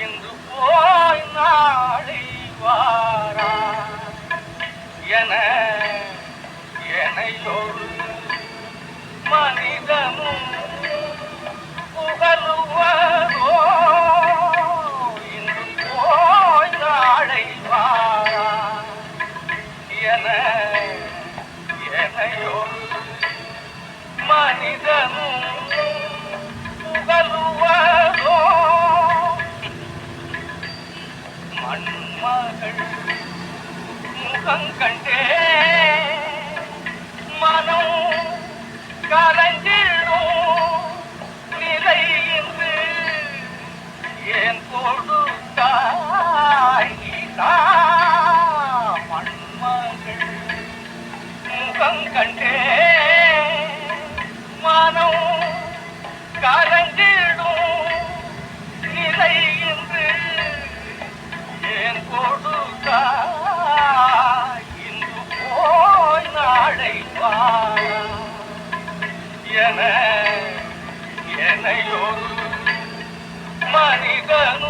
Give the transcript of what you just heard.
இன்று போய் நாளை வாரா. என முகம் கண்டே. மனம் கலங்கிடும் நிலை என்று ஏன் கொடுத்தாய் நீதா மண்மகள் முகம் கண்டே. மனம் கலங்கிடும் நிலை என்று ஏன் கொடுத்தாய் என எனையொரு மனிதனு